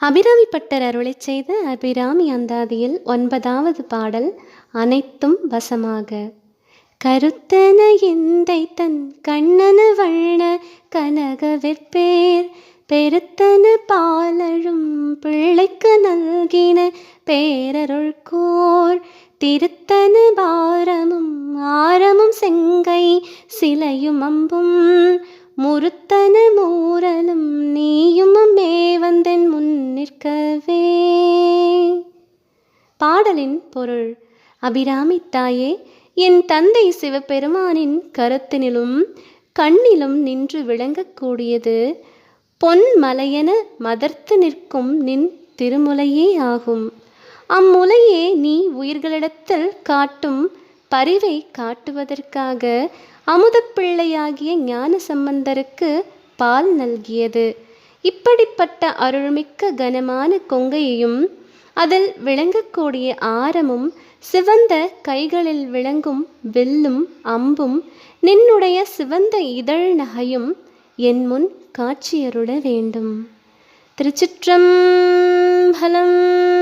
Abirami butter அருளைச் செய்த அபிராமி அந்தாதியில் ஒன்பதாவது பாடல் அனைத்தும் வசமாக. கருத்தன எந்தை தன் கண்ணன வண்ண கனக வெற்பேர் பெருத்தன பாலழும் பிள்ளைக்கு நல்கின பேரருள் கோர் திருத்தன பாரமும் ஆரமும் செங்கை சிலையும் அம்பும் முறுத்தன மூரலும் நீயும் கேட்கவே. பாடலின் பொருள் அபிராமி தாயே என் தந்தை சிவபெருமானின் கருத்தினிலும் கண்ணிலும் நின்று விளங்கக்கூடியது. பொன் மலையென மதர்த்து நிற்கும் நின் திருமுலையே ஆகும். அம்முலையே நீ உயிர்களிடத்தில் காட்டும் பரிவை காட்டுவதற்காக அமுதப்பிள்ளையாகிய ஞான சம்பந்தருக்கு பால் நல்கியது. இப்படிப்பட்ட அருள்மிக்க கனமான கொங்கையையும் அதில் விளங்கக்கூடிய ஆரமும் சிவந்த கைகளில் விளங்கும் வில்லும் அம்பும் நின்னுடைய சிவந்த இதழ் நகையும் என் முன் காட்சியருட வேண்டும். திருச்சிற்றம்பலம்